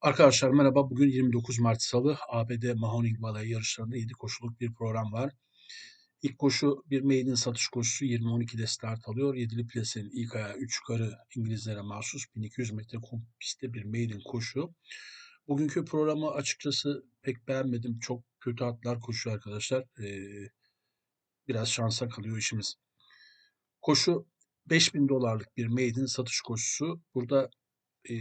Arkadaşlar merhaba. Bugün 29 Mart Salı. ABD Mahoning Balayı yarışlarında 7 koşuluk bir program var. İlk koşu bir maiden satış koşusu 20-12'de start alıyor. 7'li plasenin ilk ayağı 3 yukarı İngilizlere mahsus 1200 metre kum pistte bir maiden koşu. Bugünkü programı açıkçası pek beğenmedim. Çok kötü atlar koşuyor arkadaşlar. Ee, biraz şansa kalıyor işimiz. Koşu 5000 dolarlık bir maiden satış koşusu. Burada e,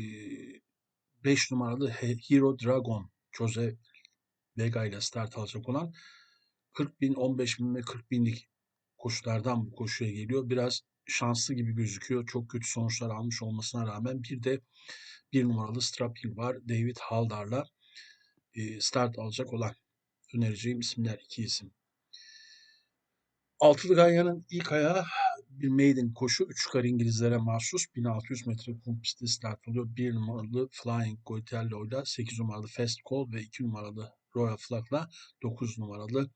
5 numaralı Hero Dragon Jose Vega ile start alacak olan 40 bin, 15 bin ve 40 binlik koşulardan bu koşuya geliyor. Biraz şanslı gibi gözüküyor. Çok kötü sonuçlar almış olmasına rağmen bir de bir numaralı Strapping var. David Haldar'la start alacak olan önereceğim isimler iki isim. Altılı Ganyan'ın ilk ayağı bir maiden koşu. Üç yukarı İngilizlere mahsus 1600 metre kum pisti start alıyor. Bir numaralı Flying Goitello ile 8 numaralı Fast Call ve 2 numaralı Royal Flag'la 9 numaralı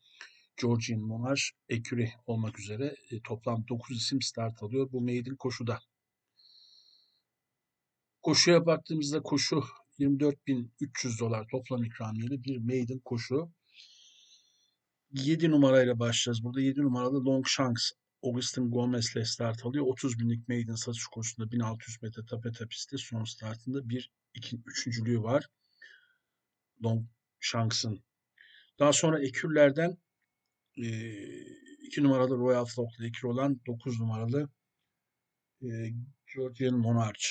Georgian Monarch Eküri olmak üzere e, toplam 9 isim start alıyor bu maiden koşuda. Koşuya baktığımızda koşu 24.300 dolar toplam ikramiyeli bir maiden koşu. 7 numarayla başlayacağız. Burada 7 numaralı Long Shanks Augustin Gomez ile start alıyor. 30 binlik maiden satış koşusunda 1600 metre tapeta pistte son startında bir iki, üçüncülüğü var. Long Shanks'ın. Daha sonra ekürlerden e, 2 numaralı Royal Flock'la ekür olan 9 numaralı e, Georgian Monarch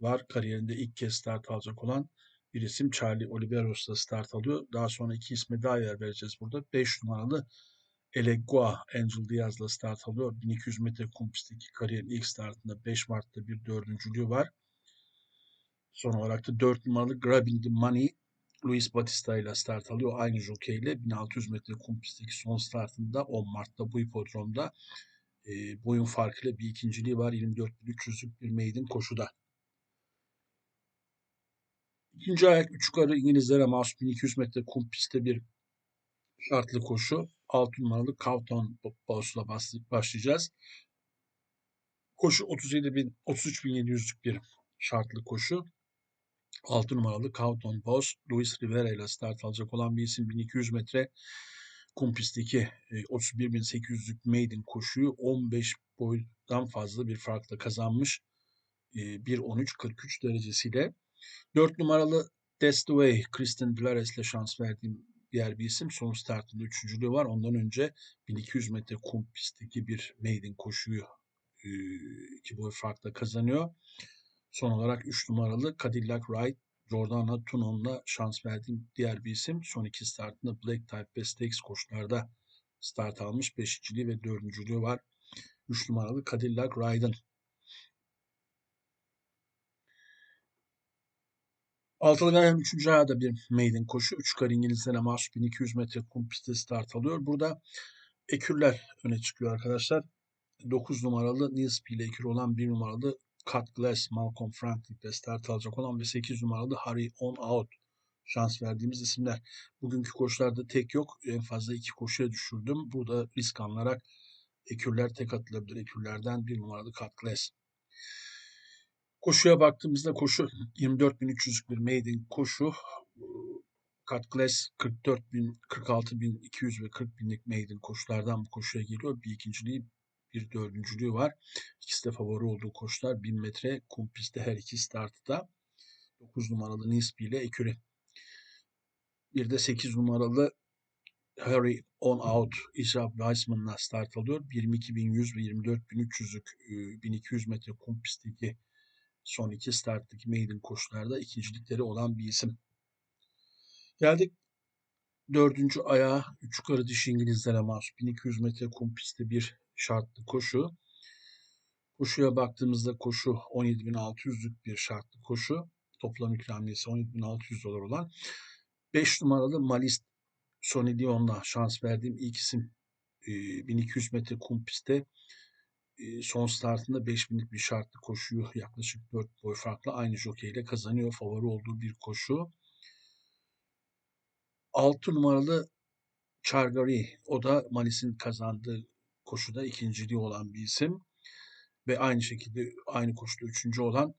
var. Kariyerinde ilk kez start alacak olan bir isim Charlie Oliveros'la start alıyor. Daha sonra iki isme daha yer vereceğiz burada. 5 numaralı Elegua Angel Diaz'la start alıyor. 1200 metre kum pistteki kariyerin ilk startında 5 Mart'ta bir dördüncülüğü var. Son olarak da 4 numaralı Grabbing the Money Luis Batista ile start alıyor. Aynı jockey ile 1600 metre kum pistteki son startında 10 Mart'ta bu hipodromda e, boyun farkıyla bir ikinciliği var. 24.300'lük bir maiden koşuda. İkinci ayak üç yukarı İngilizlere mahsus 1200 metre kum pistte bir şartlı koşu. 6 numaralı Cowton Boss'la başlayacağız. Koşu 37 bin, 33.700'lük bir şartlı koşu. 6 numaralı Cowton Boss, Luis Rivera ile start alacak olan bir isim 1200 metre kum pistteki 31.800'lük maiden koşuyu 15 boydan fazla bir farkla kazanmış. 1.13.43 derecesiyle 4 numaralı Destaway, Kristen Blares ile şans verdiğim diğer bir isim. Son startında üçüncülüğü var. Ondan önce 1200 metre kum pistteki bir maiden koşuyu e, iki boy farkla kazanıyor. Son olarak 3 numaralı Cadillac Ride Jordana Tunon'la şans verdiğim diğer bir isim. Son iki startında Black Type ve Stakes koşularda start almış. Beşinciliği ve dördüncülüğü var. 3 numaralı Cadillac Ride'ın. Altılı Ganyan 3. ayada bir maiden koşu. 3 kar İngilizlere mahsus 1200 metre kum pistte start alıyor. Burada ekürler öne çıkıyor arkadaşlar. 9 numaralı Nilsby ile ekür olan 1 numaralı Cut Glass Malcolm Franklin ile start alacak olan ve 8 numaralı Harry On Out şans verdiğimiz isimler. Bugünkü koşularda tek yok. En fazla iki koşuya düşürdüm. Burada risk alınarak ekürler tek atılabilir. Ekürlerden 1 numaralı Cut Glass. Koşuya baktığımızda koşu 24.300'lük bir maiden koşu. Cut Glass 44.000, 46.200 ve 40 binlik maiden koşulardan bu koşuya geliyor. Bir ikinciliği, bir dördüncülüğü var. İkisi de favori olduğu koşular. 1000 metre kum pistte her iki startıda. 9 numaralı Nispi ile Eküri. Bir de 8 numaralı Harry On Out Israel Weissman'la start alıyor. 22.100 ve 24.300'lük 1200 metre kum pistteki son iki starttaki maiden koşularda ikincilikleri olan bir isim. Geldik dördüncü ayağa üç yukarı dişi İngilizlere mahsus 1200 metre kum pistte bir şartlı koşu. Koşuya baktığımızda koşu 17.600'lük bir şartlı koşu. Toplam ikramiyesi 17.600 dolar olan 5 numaralı Malist Sonny Dion'la şans verdiğim ilk isim 1200 metre kum pistte son startında 5000'lik bir şartlı koşuyu yaklaşık 4 boy farklı aynı jokeyle kazanıyor. Favori olduğu bir koşu. 6 numaralı Chargari o da Malis'in kazandığı koşuda ikinciliği olan bir isim. Ve aynı şekilde aynı koşuda üçüncü olan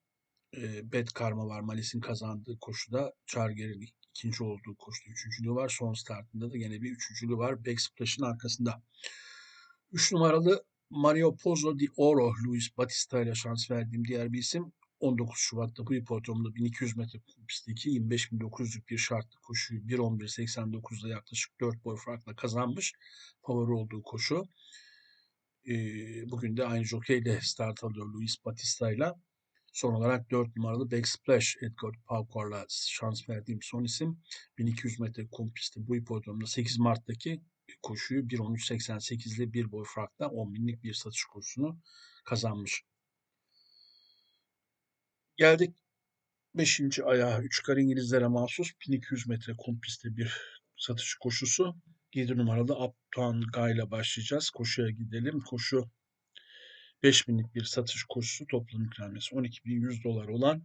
e, Bad Karma var. Malis'in kazandığı koşuda Charger'in ikinci olduğu koşuda üçüncülüğü var. Son startında da gene bir üçüncülüğü var. Backsplash'ın arkasında. Üç numaralı Mario Pozo di Oro Luis Batista ile şans verdiğim diğer bir isim. 19 Şubat'ta bu hipodromda 1200 metre pistteki 25.900'lük bir şartlı koşuyu 1.11.89'da yaklaşık 4 boy farkla kazanmış. Favori olduğu koşu. Ee, bugün de aynı jokeyle start alıyor Luis Batista ile. Son olarak 4 numaralı Backsplash Edgar Paukar'la şans verdiğim son isim. 1200 metre kum pisti bu hipodromda 8 Mart'taki koşuyu 1.13.88'li bir boy farkla 10 binlik bir satış koşusunu kazanmış. Geldik 5. ayağa 3 kar İngilizlere mahsus 1200 metre kum pisti bir satış koşusu. 7 numaralı Uptown Guy ile başlayacağız. Koşuya gidelim. Koşu 5000'lik bir satış koşusu toplam ikramiyesi 12.100 dolar olan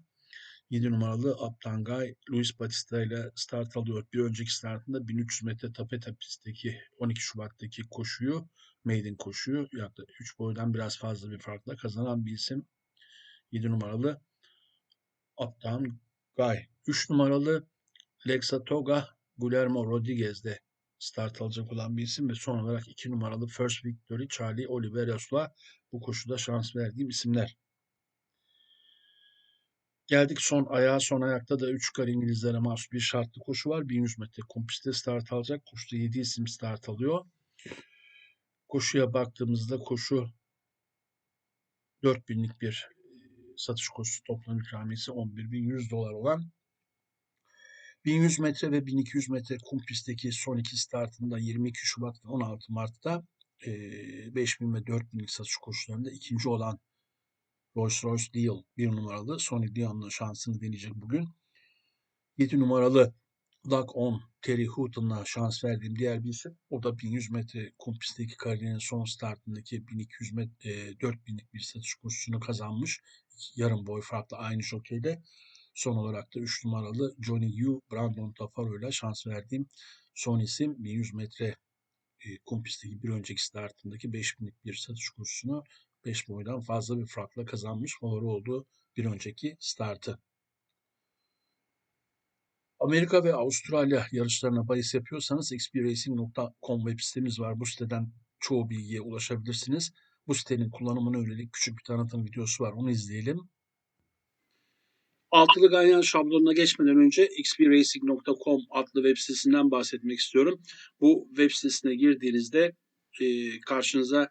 7 numaralı Uptown Guy Luis Batista ile start alıyor. Bir önceki startında 1300 metre tapeta pistteki 12 Şubat'taki koşuyu maiden koşuyu yaklaşık 3 boydan biraz fazla bir farkla kazanan bir isim. 7 numaralı Uptown Guy. 3 numaralı Lexatoga Guillermo Rodriguez'de start alacak olan bir isim ve son olarak 2 numaralı First Victory Charlie Oliveros'la bu koşuda şans verdiğim isimler. Geldik son ayağa. Son ayakta da 3 kar İngilizlere mahsus bir şartlı koşu var. 1100 metre kum start alacak. Koşuda 7 isim start alıyor. Koşuya baktığımızda koşu 4000'lik bir satış koşusu toplam ikramiyesi 11.100 dolar olan 1100 metre ve 1200 metre kum pistteki son iki startında 22 Şubat ve 16 Mart'ta 5000 ve 4000'lik satış koşularında ikinci olan Rolls Royce Deal bir numaralı Sony Leon'la şansını deneyecek bugün. 7 numaralı Doug On Terry Houghton'la şans verdiğim diğer bir isim. O da 1100 metre kum pistteki kariyerinin son startındaki 1200 metre, e, 4000'lik bir satış koşusunu kazanmış. Yarım boy farklı aynı jokeyle. Son olarak da 3 numaralı Johnny Yu Brandon Tafaro ile şans verdiğim son isim 1100 metre e, kum bir önceki startındaki 5000'lik bir satış kursunu 5 boydan fazla bir farkla kazanmış favori olduğu bir önceki startı. Amerika ve Avustralya yarışlarına bahis yapıyorsanız xpracing.com web sitemiz var. Bu siteden çoğu bilgiye ulaşabilirsiniz. Bu sitenin kullanımına yönelik küçük bir tanıtım videosu var. Onu izleyelim. Altılı ganyan şablonuna geçmeden önce xpracing.com adlı web sitesinden bahsetmek istiyorum. Bu web sitesine girdiğinizde e, karşınıza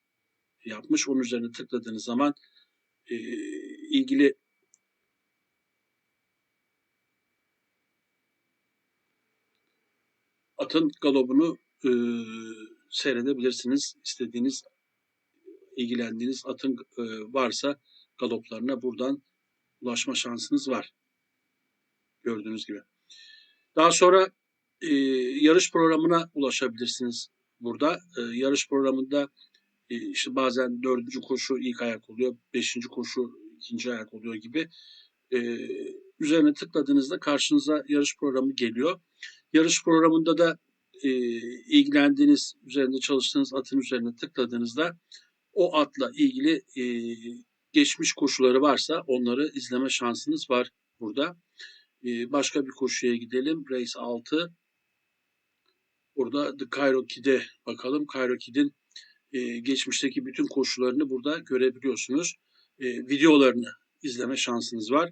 yapmış. Onun üzerine tıkladığınız zaman e, ilgili atın galobunu e, seyredebilirsiniz. İstediğiniz, ilgilendiğiniz atın e, varsa galoplarına buradan ulaşma şansınız var. Gördüğünüz gibi. Daha sonra e, yarış programına ulaşabilirsiniz burada. E, yarış programında işte bazen dördüncü koşu ilk ayak oluyor, beşinci koşu ikinci ayak oluyor gibi. E, üzerine tıkladığınızda karşınıza yarış programı geliyor. Yarış programında da e, ilgilendiğiniz, üzerinde çalıştığınız atın üzerine tıkladığınızda o atla ilgili e, geçmiş koşuları varsa onları izleme şansınız var burada. E, başka bir koşuya gidelim. Race 6. Burada The Cairo Kid'e bakalım. Cairo Kid'in e, geçmişteki bütün koşularını burada görebiliyorsunuz. E, videolarını izleme şansınız var.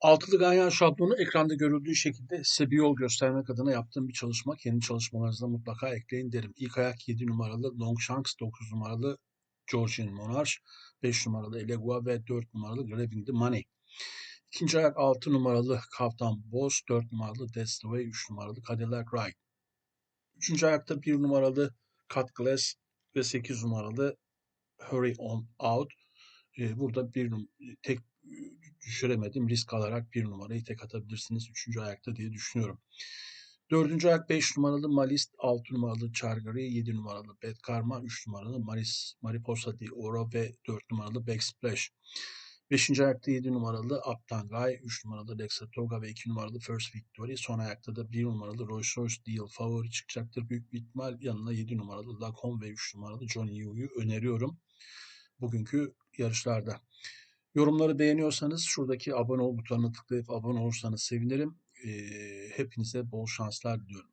Altılı ganyan şablonu ekranda görüldüğü şekilde size bir yol göstermek adına yaptığım bir çalışma. Kendi çalışmalarınızda mutlaka ekleyin derim. İlk ayak 7 numaralı Longshanks, 9 numaralı Georgian Monarch, 5 numaralı Elegua ve 4 numaralı Grabbing the Money. İkinci ayak 6 numaralı Kaftan Boss, 4 numaralı That's the Way, 3 numaralı Cadillac Ride. Üçüncü ayakta 1 numaralı Cut Glass ve 8 numaralı Hurry On Out. Ee, burada bir tek düşüremedim. Risk alarak bir numarayı tek atabilirsiniz. Üçüncü ayakta diye düşünüyorum. Dördüncü ayak 5 numaralı Malist, 6 numaralı Chargary, 7 numaralı Bad Karma, 3 numaralı Maris, Mariposa di Oro ve 4 numaralı Backsplash. Beşinci ayakta 7 numaralı Uptown Guy, 3 numaralı Lexatoga ve 2 numaralı First Victory. Son ayakta da 1 numaralı Rolls Royce Deal favori çıkacaktır. Büyük bir ihtimal yanına 7 numaralı Lacombe ve 3 numaralı Johnny Yu'yu öneriyorum bugünkü yarışlarda. Yorumları beğeniyorsanız şuradaki abone ol butonuna tıklayıp abone olursanız sevinirim. Hepinize bol şanslar diliyorum.